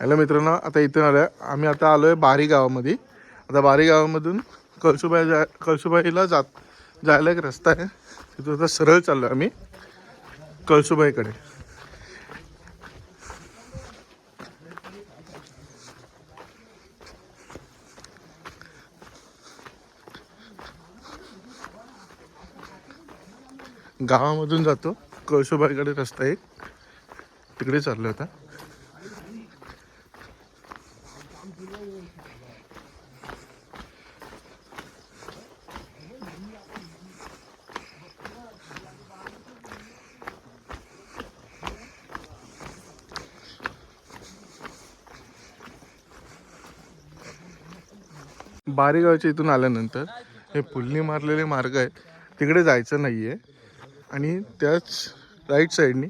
Hello मित्रांनो आता इथून आलोय. आम्ही आता आलो आहे बारी गावामध्ये. आता बारी गावामधून कळसुबाई जा कळसुबाईला जात जायला एक रस्ता आहे. तिथून आता सरळ चाललो आहे आम्ही कळसुबाईकडे. गावामधून जातो कळसुबाईकडे रस्ता एक. तिकडे चाललो आता. बारेगावच्या इथून आल्यानंतर हे पुलनी मारलेले मार्ग आहेत. तिकडे जायचं नाही आहे आणि त्याच राईट साईडनी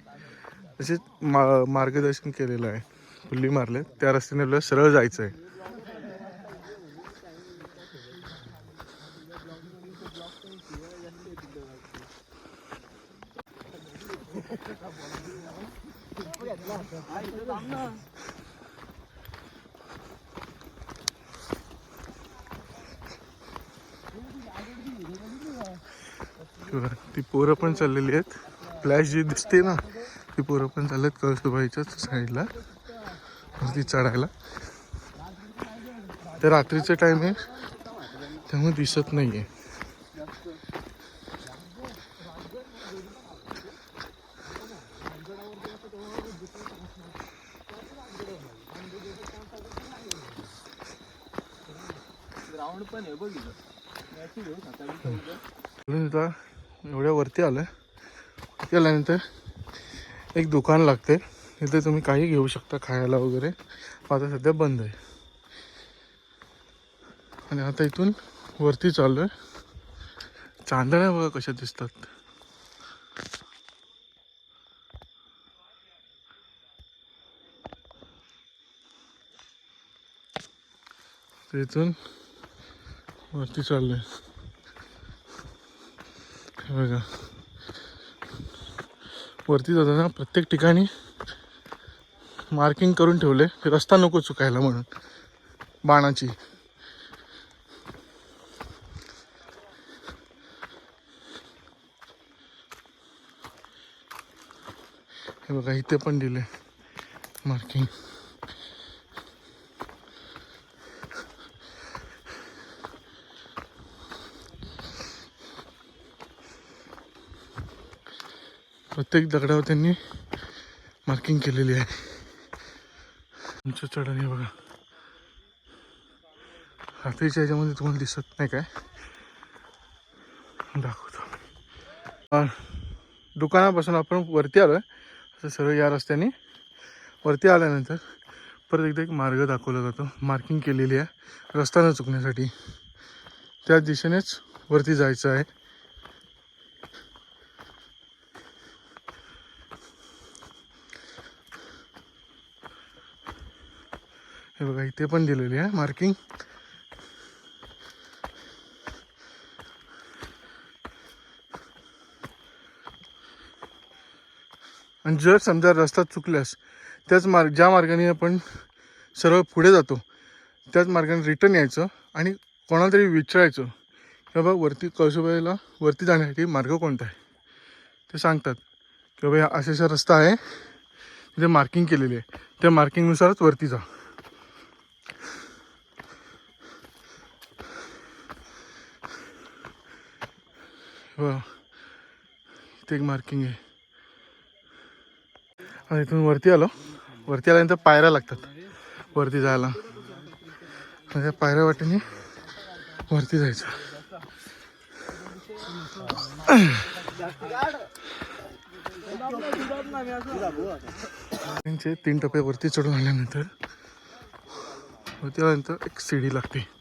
तसेच मा मार्गदर्शन केलेलं आहे. पुल्ली मारले त्या रस्त्याने आपल्याला सरळ जायचं आहे ती पोरं पण चाललेली आहेत. फ्लॅश जी दिसते ना ती पोरं पण चाललेत कळसुबाईच्याच साईडला वरती चढायला. ते रात्रीचं टाइम आहे. त्यामुळे दिसत नाही आहे ग्राउंड पण आहे एवढ्या वरती आलं गेल्यानंतर आल्यानंतर एक दुकान लागते इथे तुम्ही काही घेऊ शकता खायला वगैरे. आता सध्या बंद आहे. आणि आता इथून वरती चाललो आहे. चांदण्या बघा कशा दिसतात. इथून वरती चाललो आहे बघा. वरती जाताना प्रत्येक ठिकाणी मार्किंग करून ठेवले. की रस्ता नको चुकायला म्हणून. बाणाची. हे बघा इथे पण दिले मार्किंग प्रत्येक दगडावर त्यांनी मार्किंग केलेली आहे. आमच्या चढण हे बघा. रात्रीच्या ह्याच्यामध्ये तुम्हाला दिसत नाही काय? दाखवतो. दुकानापासून आपण वरती आलो आहे असं सरळ या रस्त्याने वरती आल्यानंतर परत एकदा एक मार्ग दाखवला जातो. मार्किंग केलेली आहे. रस्ता न चुकण्यासाठी. त्या दिशेनेच वरती जायचं आहे. इथे पण दिलेली आहे मार्किंग आणि जर समजा रस्ता चुकल्यास त्याच मार्ग ज्या मार्गाने आपण सरळ पुढे जातो त्याच मार्गाने रिटर्न यायचं आणि कोणाला तरी विचारायचं की बाबा वरती कळसुबाईला वरती जाण्यासाठी मार्ग कोणता आहे? ते सांगतात की बाबा असा असा रस्ता आहे तिथे मार्किंग केलेली आहे. त्या मार्किंगनुसारच वरती जा. हो इथे एक मार्किंग आहे. आणि इथून वरती आलो. वरती आल्यानंतर पायऱ्या लागतात. वरती जायला. आणि त्या पायऱ्या वाटेने वरती जायचं. त्यांचे तीन टप्पे वरती चढून आल्यानंतर वरती आल्यानंतर एक शिडी लागते.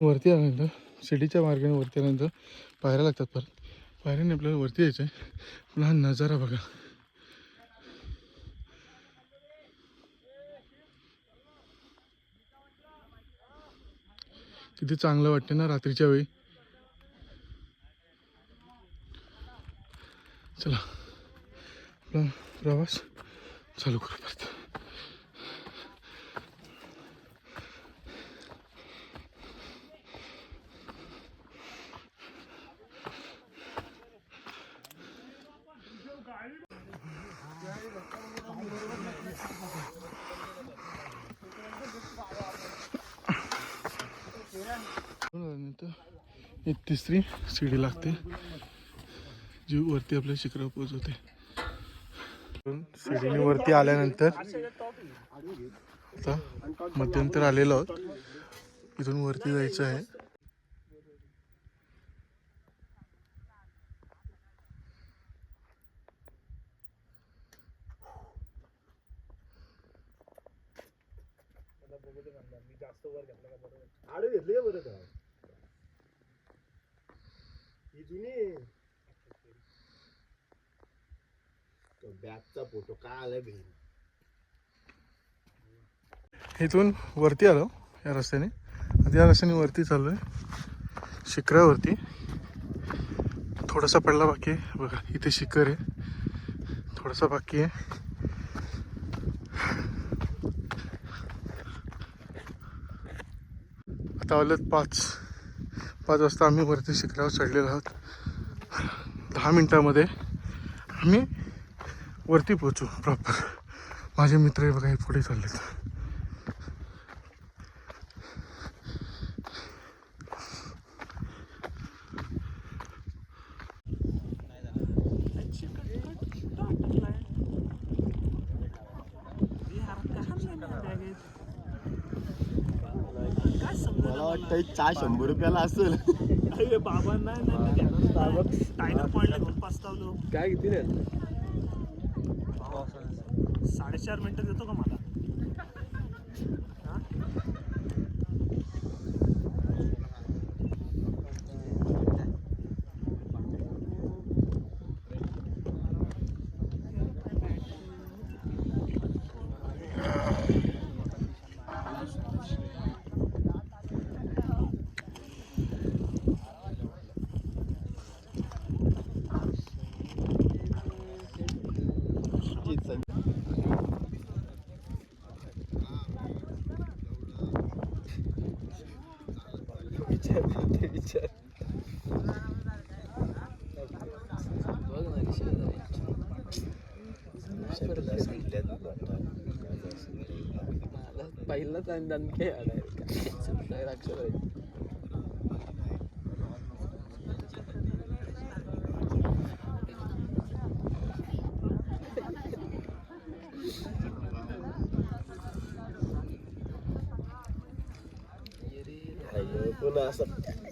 वरती आल्यानंतर सिटीच्या मार्गाने वरती आल्यानंतर पायऱ्या लागतात परत पायऱ्याने आपल्याला वरती यायचं आहे पण हा नजारा बघा. किती चांगलं वाटते ना रात्रीच्या वेळी. चला आपला प्रवास चालू करू परत. एक शिडी लागते. जी वरती आपल्या शिखरावर पोहोचवते. शिडीने वरती आल्यानंतर आता मध्यंतर आलेलो आहोत. इथून वरती जायचं आहे. आडू घेतली का बरं? का बरोबर जुने. तो बॅगचा फोटो काय आलाय बहीण इथून वरती आलो या रस्त्याने. आता या रस्त्याने वरती चाललोय शिखरावरती. थोडासा पडला बाकी आहे. बघा इथे शिखर आहे. थोडासा बाकी आहे. आता आलेत पाच. पाच वाजता आम्ही वरती शिखरावर चढलेलो आहोत. दहा मिनटामध्ये आम्ही वरती पोचू प्रॉपर माझे मित्र बघा हे पुढे चाललेत. मला वाटतं चहा शंभर रुपयाला असेल. अरे बाबा नाही नाही टायगर पॉइंटला पस्तावलो. काय किती रे? साडेचार मिनिटं देतो का मला? हा? पहिलाच आणि दणके अक्षर पुन्हा असं.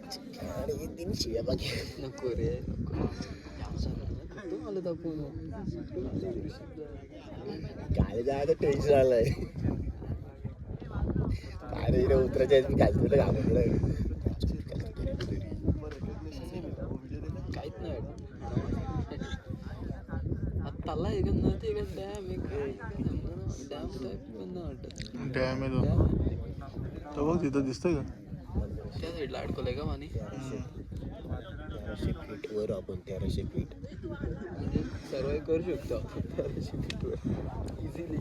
आणि हे तीन शिव्या बाकी नको रे आलं दाखवून गाडी जायचं टेन्शन आलंय. अरे रे काय तुला घाबरलं काहीच नाही आत्ताला एक नदी एक डॅम एक डॅम टाईप पण वाटत डॅम आहे तो. तो बघ तिथं दिसतंय का? त्या साईडला अडकवलंय का मानी. तेराशे फीट वर आपण तेराशे फीट म्हणजे सर्वाईव्ह करू शकतो. आपण तेराशे फीटवर इझिली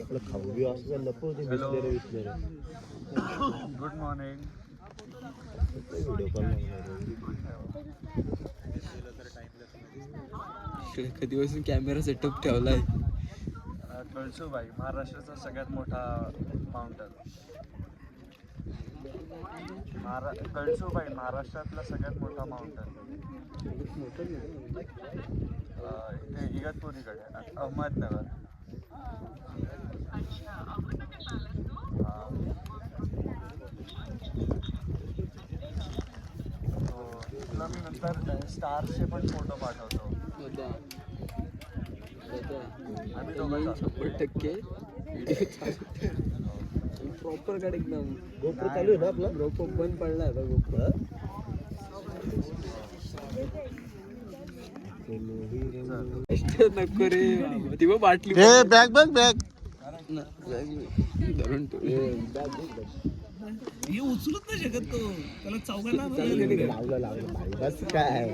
आपलं खाऊ बी असं लपवते बिसलेलं बिसलेलं गुड मॉर्निंग व्हिडिओ कॉल कधीपासून कॅमेरा सेटअप ठेवलाय. कळसुबाई महाराष्ट्राचा सगळ्यात मोठा माउंटन महारा कळसुबाई महाराष्ट्रातला सगळ्यात मोठा माउंटन इथे इगतपुरीकडे अ- अहमदनगर. हा. तो तुला मी नंतर स्टारचे पण फोटो पाठवतो. शंभर टक्के. प्रॉपर काढ एकदम. गोप्रो चालू आहे ना आपला? गोप्रो बंद पडला आता गोप्रो नको रे. ती बघ बाटली बॅग बॅग बॅग धरून. हे उचलत नाही शकत तो. त्याला चौघांना लावलं लावलं बस काय?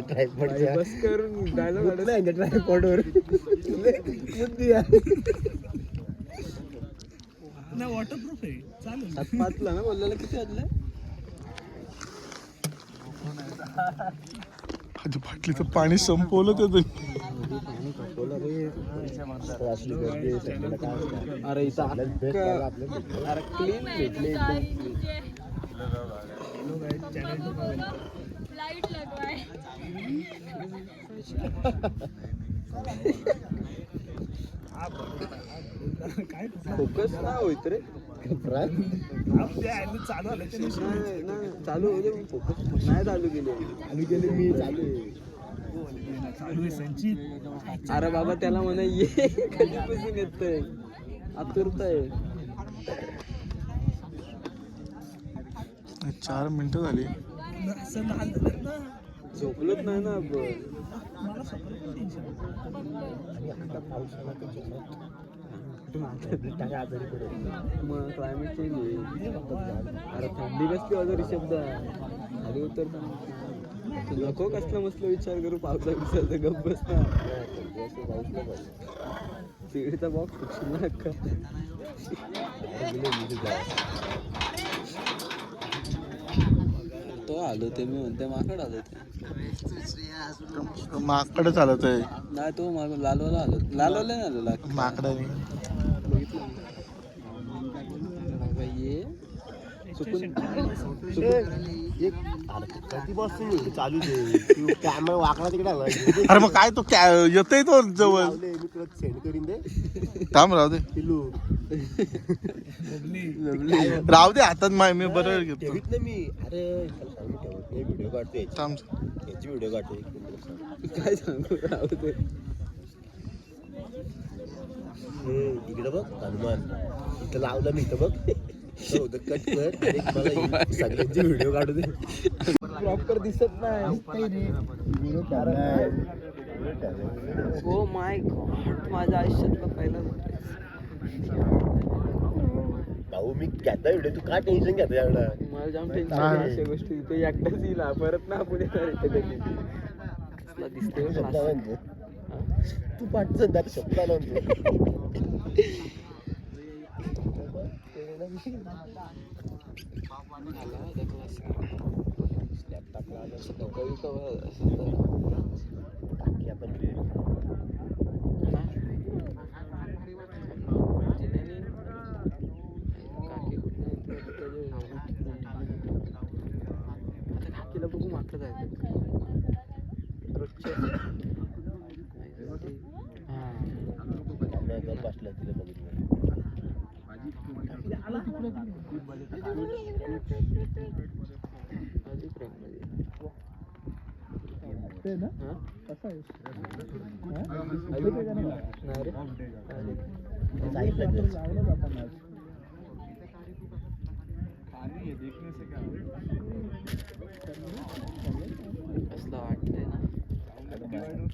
ट्रायपॉडच्या बस करून डायलॉग ट्रायपॉडवर नाही वॉटरप्रूफ आहे. चालेल. पाचला ना बोललेलं किती वाजलं? माझ्या बाटलीचं पाणी संपवलं ते काय. अरे फोकस नाही होत रे. चालू ते नाही. नाही. नाही, चालू केले. चालू केले मी. चालू. आहे. चालू आहे संचित. अरे बाबा त्याला म्हणा ये कधीपासून येतंय? आतुरता आहे चार मिनिटं झाली. झोपलोच नाही ना आपण. आता आजारी पडेल मग क्लायमेट चेंज होईल. अरे थंडी कसली वाजत शब्द. खाली उतर नको कसला मस्त विचार करू पावसा विचारचा गप्प बसला पाऊस पाहिजे. तिकडचा बॉक्स फुटशील आलो ते मी म्हणते माकड आलो ते. माकडं चालत आहे. नाही तो माग लालवाला आलो. लालवाला नाही आलो लाग माकडाने. ये. अरे तू कधी बसून येईल? चालू दे तू कॅमेरा वाकडा तिकडे लावला. अरे मग काय तो क्या- येतोय तो जवळ थांब राहू दे. राहू दे हातात माय मी बरोबर घेतो. ठेवीत ना मी. अरे त्याला सांग मी ठेवत. नाही व्हिडिओ काढतो याची. थांब. याची व्हिडिओ काढतो एक मिनिट सांग. काय सांगू? राहू दे. हे इकडे बघ हनुमान. इथं लावलं मी इथं बघ. कट कर आणि मला ही सगळ्यांची व्हिडिओ काढू दे. प्रॉपर दिसत नाही. ओ माय गॉड माझ्या आयुष्यातला पहिला भाऊ मी घेता व्हिडिओ तू का टेन्शन घेता एवढं? मला जाम टेन्शन अशा गोष्टी. ते एकटाच येईल. परत ना आपण येणार शब्द class. म्हणजे? तू पाठचं दादा शब्द आला म्हणतो. लॅपटॉपला आलं सकाळी कवा असं तर. टाकी आपण reel. जिन्याने काकी कुठनं येते त्याच्या आता काकीला बघू मागं जायचं रोजच्या हां कॅमेरा घेऊन बसला तिला बघितलं आधी फ्रेममध्ये हां नाही रे आले. जाईल कसलं वाटतंय ना तरी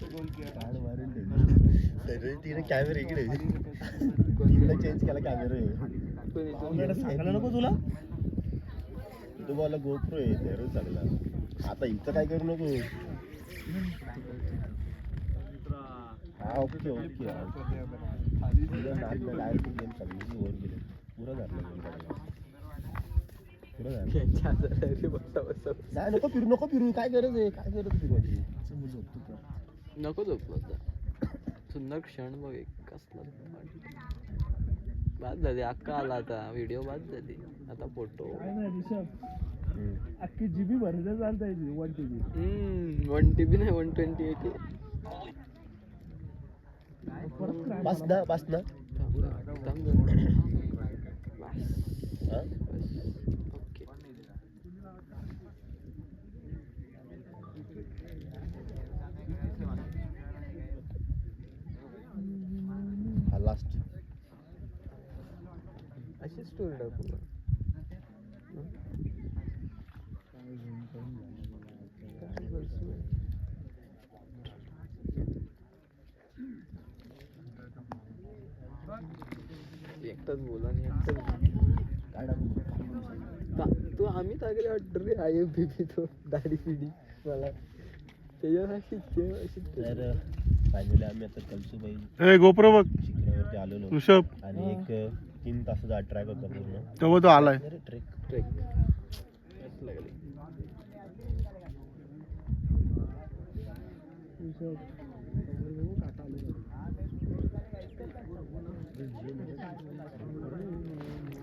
तिने कॅमेरा इकडे. चेंज केला कॅमेरा सांगायला नको तुला. तू मला गोप्रो आहे चांगला आता इथं काय करू नको? हा ओके ओके. डायरेक्ट गेम गेले. पुरं झालं नाही नको फिरू नको फिरू. काय गरज आहे? काय गरज फिरवायची? नको झोपलो आता. सुंदर क्षण बघ एक कसला बाद झाली अक्का आला आता व्हिडिओ बाद झाली. आता फोटो काय नाही ऋषभ अख्खी जीबी भरल्या चालता वन टी बी वन टी बी नाही वन ट्वेंटी एट बस ना बस ना हा? ओके टाकू करतोय? एकटाच बोला आणि एकटाच ता- तू आम्ही टाकले वाटतं रे आय एम पी पी तो दाढी पिढी. मला त्याच्यासाठी फायनली आम्ही आता कलसुबाई ए गोप्रो बघ. शिखरावरती आलेलो. ऋषभ. आणि एक तीन तासाचा ट्रॅक होता पूर्ण. तेव्हा तो आलाय. Trek trek.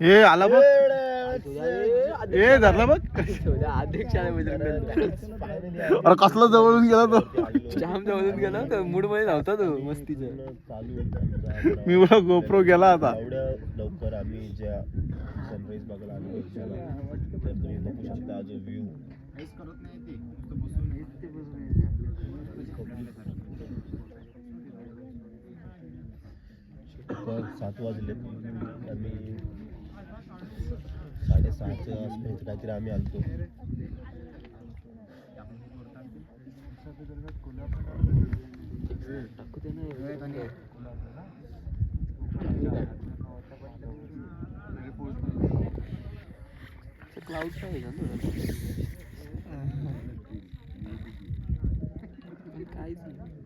ए आला बघ. ए धरला बघ. अध्यक्ष अरे कसला जवळून गेला तो? जाम जवळून गेला तर मूडमध्ये नव्हता तो मस्तीचा. चालू होता आमचा मी बोला गोप्रो गेला आता. एवढ्या लवकर आम्ही ज्या सनराईज बघायला आलो तर तुम्ही बघू शकता जो व्ह्यू सात वाजले आम्ही साडेसहाच्या म्हणजे आसपास काहीतरी आम्ही आलतो. क्लाउड आहे का काहीच नाही.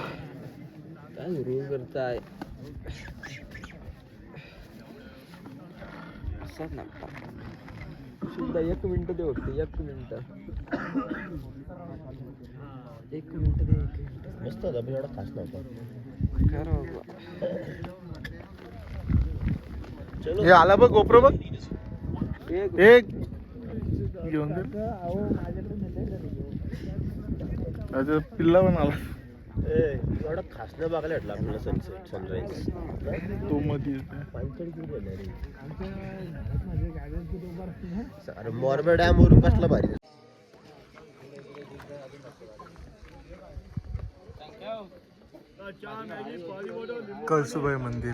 काय रोल करताय सर ना सुद्धा एक मिनिट दे फक्त एक मिनिट एक मिनिट दे एक मिनिट मस्त होता पण एवढा खास नव्हता खरं बाबा चलो हे आला बघ गोप्रो बघ. एक. घेऊन अच्छा, पिल्ला पण आला. एवढा खास नाही बघायला भेटला आपल्याला सनसेट सनराईज तो मध्ये अरे मोरबे डॅम वरून कसला भारी कळसुबाई मंदिर.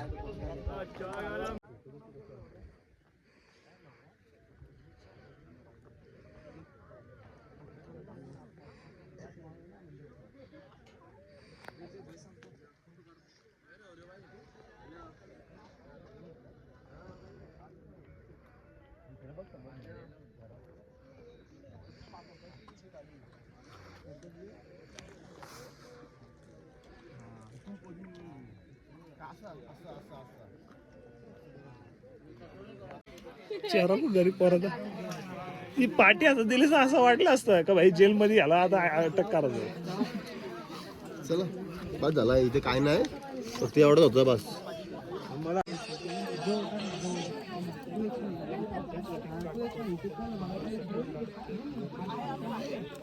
चेहरा पण गरीब पोराचा. ती पाठी असं दिलीस ना असं वाटलं असतं का भाई जेलमध्ये याला आता अटक करायचं. चला बस झाला इथे काय नाही. फक्त एवढंच होतं बस.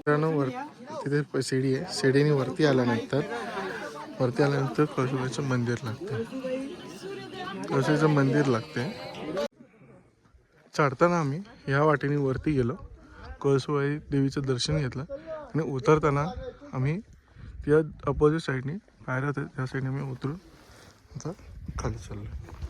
वर तिथे शिडी आहे. शिडीने वरती आल्यानंतर वरती आल्यानंतर कळसुबाईचं मंदिर लागतं कळसुबाईचं मंदिर लागते चढताना आम्ही ह्या वाटेने वरती गेलो. कळसुबाई देवीचं दर्शन घेतलं आणि उतरताना आम्ही त्या अपोजिट साईडने पायऱ्या होत्या त्या साईडने आम्ही उतरून आता खाली चाललो